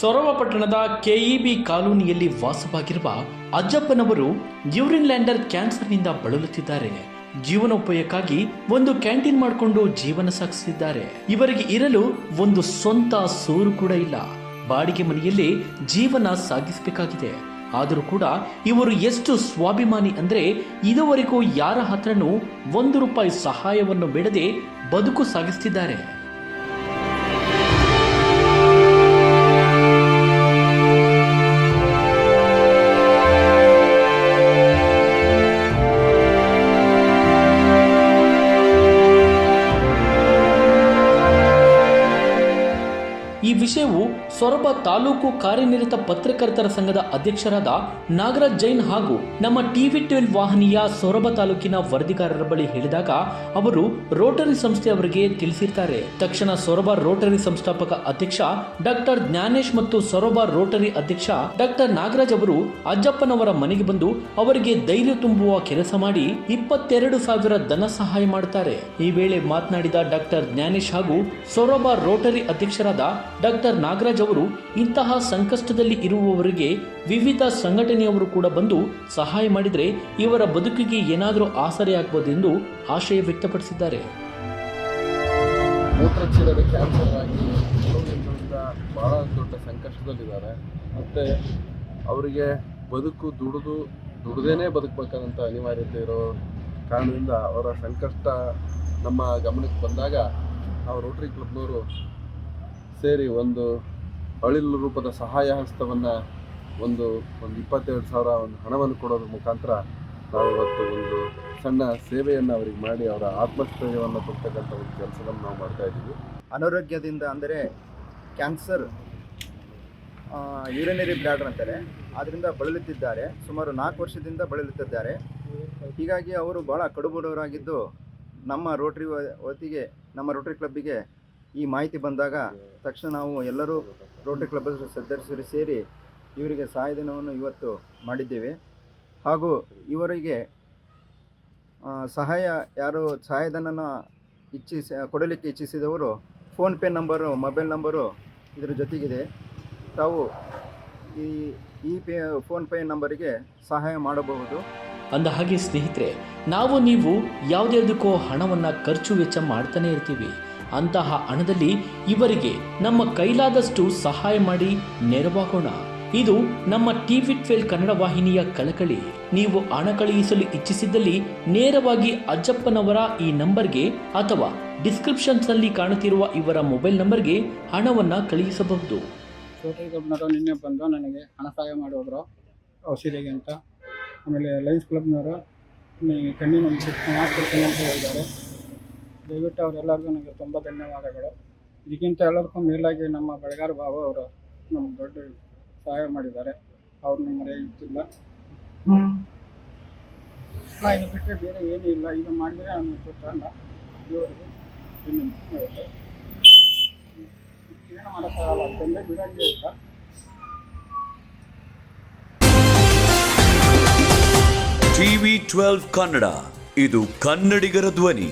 ಸೊರವ ಪಟ್ಟಣದ ಕೆಇಬಿ ಕಾಲೋನಿಯಲ್ಲಿ ವಾಸವಾಗಿರುವ ಅಜ್ಜಪ್ಪನವರು ಯೂರಿನ್ ಲ್ಯಾಂಡರ್ ಕ್ಯಾನ್ಸರ್ನಿಂದ ಬಳಲುತ್ತಿದ್ದಾರೆ. ಜೀವನೋಪಾಯಕ್ಕಾಗಿ ಒಂದು ಕ್ಯಾಂಟೀನ್ ಮಾಡಿಕೊಂಡು ಜೀವನ ಸಾಗಿಸುತ್ತಿದ್ದಾರೆ ಇವರಿಗೆ ಇರಲು ಒಂದು ಸ್ವಂತ ಸೂರು ಕೂಡ ಇಲ್ಲ. ಬಾಡಿಗೆ ಮನೆಯಲ್ಲಿ ಜೀವನ ಸಾಗಿಸಬೇಕಾಗಿದೆ. ಆದರೂ ಕೂಡ ಇವರು ಎಷ್ಟು ಸ್ವಾಭಿಮಾನಿ ಅಂದ್ರೆ ಇದುವರೆಗೂ ಯಾರ ಹತ್ರನೂ ಒಂದು ರೂಪಾಯಿ ಸಹಾಯವನ್ನು ಬಿಡದೆ ಬದುಕು ಸಾಗಿಸ್ತಿದ್ದಾರೆ. ಈ ವಿಷಯವು ಸೊರಬ ತಾಲೂಕು ಕಾರ್ಯನಿರತ ಪತ್ರಕರ್ತರ ಸಂಘದ ಅಧ್ಯಕ್ಷರಾದ ನಾಗರಾಜ್ ಜೈನ್ ಹಾಗೂ ನಮ್ಮ ಟಿವಿ ಟ್ವೆಲ್ ವಾಹಿನಿಯ ಸೊರಬ ತಾಲೂಕಿನ ವರದಿಗಾರರ ಬಳಿ ಹೇಳಿದಾಗ ಅವರು ರೋಟರಿ ಸಂಸ್ಥೆ ಅವರಿಗೆ ತಿಳಿಸಿರ್ತಾರೆ. ತಕ್ಷಣ ಸೊರಬ ರೋಟರಿ ಸಂಸ್ಥಾಪಕ ಅಧ್ಯಕ್ಷ ಡಾಕ್ಟರ್ ಜ್ಞಾನೇಶ್ ಮತ್ತು ಸೊರಬ ರೋಟರಿ ಅಧ್ಯಕ್ಷ ಡಾಕ್ಟರ್ ನಾಗರಾಜ್ ಅವರು ಅಜ್ಜಪ್ಪನವರ ಮನೆಗೆ ಬಂದು ಅವರಿಗೆ ಧೈರ್ಯ ತುಂಬುವ ಕೆಲಸ ಮಾಡಿ ಇಪ್ಪತ್ತೆರಡು ಸಾವಿರ ಧನ ಸಹಾಯ ಮಾಡುತ್ತಾರೆ. ಈ ವೇಳೆ ಮಾತನಾಡಿದ ಡಾಕ್ಟರ್ ಜ್ಞಾನೇಶ್ ಹಾಗೂ ಸೊರಬ ರೋಟರಿ ಅಧ್ಯಕ್ಷರಾದ ಡಾಕ್ಟರ್ ನಾಗರಾಜ್ ಅವರು ಇಂತಹ ಸಂಕಷ್ಟದಲ್ಲಿ ಇರುವವರಿಗೆ ವಿವಿಧ ಸಂಘಟನೆಯವರು ಕೂಡ ಬಂದು ಸಹಾಯ ಮಾಡಿದರೆ ಇವರ ಬದುಕಿಗೆ ಏನಾದರೂ ಆಸರೆ ಆಗ್ಬೋದೆಂದು ಆಶಯ ವ್ಯಕ್ತಪಡಿಸಿದ್ದಾರೆ. ಕ್ಯಾನ್ಸರ್ ಆಗಿ ಬಹಳ ದೊಡ್ಡ ಸಂಕಷ್ಟದಲ್ಲಿದ್ದಾರೆ. ಮತ್ತು ಅವರಿಗೆ ಬದುಕು ದುಡಿದು ದುಡ್ದೇನೆ ಬದುಕಬೇಕಾದಂಥ ಅನಿವಾರ್ಯತೆ ಇರೋ ಕಾರಣದಿಂದ ಅವರ ಸಂಕಷ್ಟ ನಮ್ಮ ಗಮನಕ್ಕೆ ಬಂದಾಗ ನಾವು ರೋಟರಿ ಕ್ಲಬ್ನವರು ಸೇರಿ ಒಂದು ಅಳಿಲು ರೂಪದ ಸಹಾಯ ಹಸ್ತವನ್ನು ಒಂದು ಒಂದು ಇಪ್ಪತ್ತೆರಡು ಸಾವಿರ ಒಂದು ಹಣವನ್ನು ಕೊಡೋದ್ರ ಮುಖಾಂತರ ನಾವು ಇವತ್ತು ಒಂದು ಸಣ್ಣ ಸೇವೆಯನ್ನು ಅವರಿಗೆ ಮಾಡಿ ಅವರ ಆತ್ಮಸ್ಥೈರ್ಯವನ್ನು ಕೊಡ್ತಕ್ಕಂಥ ಒಂದು ಕೆಲಸವನ್ನು ನಾವು ಮಾಡ್ತಾ ಇದ್ದೀವಿ. ಅನಾರೋಗ್ಯದಿಂದ ಅಂದರೆ ಕ್ಯಾನ್ಸರ್ ಯೂರಿನರಿ ಬ್ಲಾಡರ್ ಅಂತಾರೆ. ಅದರಿಂದ ಬಳಲುತ್ತಿದ್ದಾರೆ. ಸುಮಾರು ನಾಲ್ಕು ವರ್ಷದಿಂದ ಬಳಲುತ್ತಿದ್ದಾರೆ. ಹೀಗಾಗಿ ಅವರು ಭಾಳ ಕಡುಬಡವರಾಗಿದ್ದು ನಮ್ಮ ರೋಟ್ರಿ ವತಿಗೆ, ನಮ್ಮ ರೋಟ್ರಿ ಕ್ಲಬ್ಬಿಗೆ ಈ ಮಾಹಿತಿ ಬಂದಾಗ ತಕ್ಷಣ ನಾವು ಎಲ್ಲರೂ ರೋಟರಿ ಕ್ಲಬ್ ಸದಸ್ಯರು ಸೇರಿ ಇವರಿಗೆ ಸಹಾಯಧನವನ್ನು ಇವತ್ತು ಮಾಡಿದ್ದೇವೆ. ಹಾಗೂ ಇವರಿಗೆ ಸಹಾಯ ಯಾರು ಸಹಾಯಧನನ ಇಚ್ಛಿಸ, ಕೊಡಲಿಕ್ಕೆ ಇಚ್ಛಿಸಿದವರು ಫೋನ್ಪೇ ನಂಬರು, ಮೊಬೈಲ್ ನಂಬರು ಇದರ ಜೊತೆಗಿದೆ. ತಾವು ಈ ಈ ಪೇ ಫೋನ್ಪೇ ನಂಬರಿಗೆ ಸಹಾಯ ಮಾಡಬಹುದು. ಅಂದ ಹಾಗೆ ಸ್ನೇಹಿತರೆ, ನಾವು ನೀವು ಯಾವುದ್ಯಾವುದಕ್ಕೋ ಹಣವನ್ನು ಖರ್ಚು ವೆಚ್ಚ ಮಾಡ್ತಾನೆ ಇರ್ತೀವಿ. ಅಂತಹ ಹಣದಲ್ಲಿ ಇವರಿಗೆ ನಮ್ಮ ಕೈಲಾದಷ್ಟು ಸಹಾಯ ಮಾಡಿ ನೆರವಾಗೋಣ. ಇದು ನಮ್ಮ ಟಿವಿ ಟ್ವೆಲ್ ಕನ್ನಡ ವಾಹಿನಿಯ ಕಳಕಳಿ. ನೀವು ಹಣ ಕಳುಹಿಸಲು ಇಚ್ಛಿಸಿದ್ದಲ್ಲಿ ನೇರವಾಗಿ ಅಜ್ಜಪ್ಪನವರ ಈ ನಂಬರ್ಗೆ ಅಥವಾ ಡಿಸ್ಕ್ರಿಪ್ಷನ್ಸ್ನಲ್ಲಿ ಕಾಣುತ್ತಿರುವ ಇವರ ಮೊಬೈಲ್ ನಂಬರ್ಗೆ ಹಣವನ್ನು ಕಳುಹಿಸಬಹುದು. ನಿನ್ನೆ ಬಂದು ನನಗೆ ಹಣ ಸಹಾಯ ಮಾಡಿ ಹೋದ್ರು. ಔಷಧಿಗೆ ಅಂತ. ಆಮೇಲೆ ಲಯನ್ಸ್ ಕ್ಲಬ್ನವರು ಕಣ್ಣಿನ ಮಾಡ್ಕೊಡ್ತೀನಿ ಅಂತ ಹೇಳಿದ್ದಾರೆ. ದಯವಿಟ್ಟು ಅವರೆಲ್ಲರಿಗೂ ನನಗೆ ತುಂಬ ಧನ್ಯವಾದಗಳು. ಇದಕ್ಕಿಂತ ಎಲ್ಲರಿಗೂ ಮೇಲಾಗಿ ನಮ್ಮ ಬೆಳಗಾರ ಬಾಬು ಅವರು ನಮ್ಮ ದೊಡ್ಡ ಸಹಾಯ ಮಾಡಿದ್ದಾರೆ. ಅವ್ರನ್ನ ಮರೆಯುತ್ತಿಲ್ಲ ಇದು ಬಿಟ್ಟರೆ ಬೇರೆ ಏನೂ ಇಲ್ಲ. ಇದು ಮಾಡಿದರೆ ಅವನು ಕೊಟ್ಟಲ್ಲ ದೇವರಿಗೆ. ಏನು ಮಾಡೋಕ್ಕಾಗಲ್ಲ. ಬಿಡಂಗೆ ಇಲ್ಲ. TV twelve Kannada. ಇದು ಕನ್ನಡಿಗರ ಧ್ವನಿ.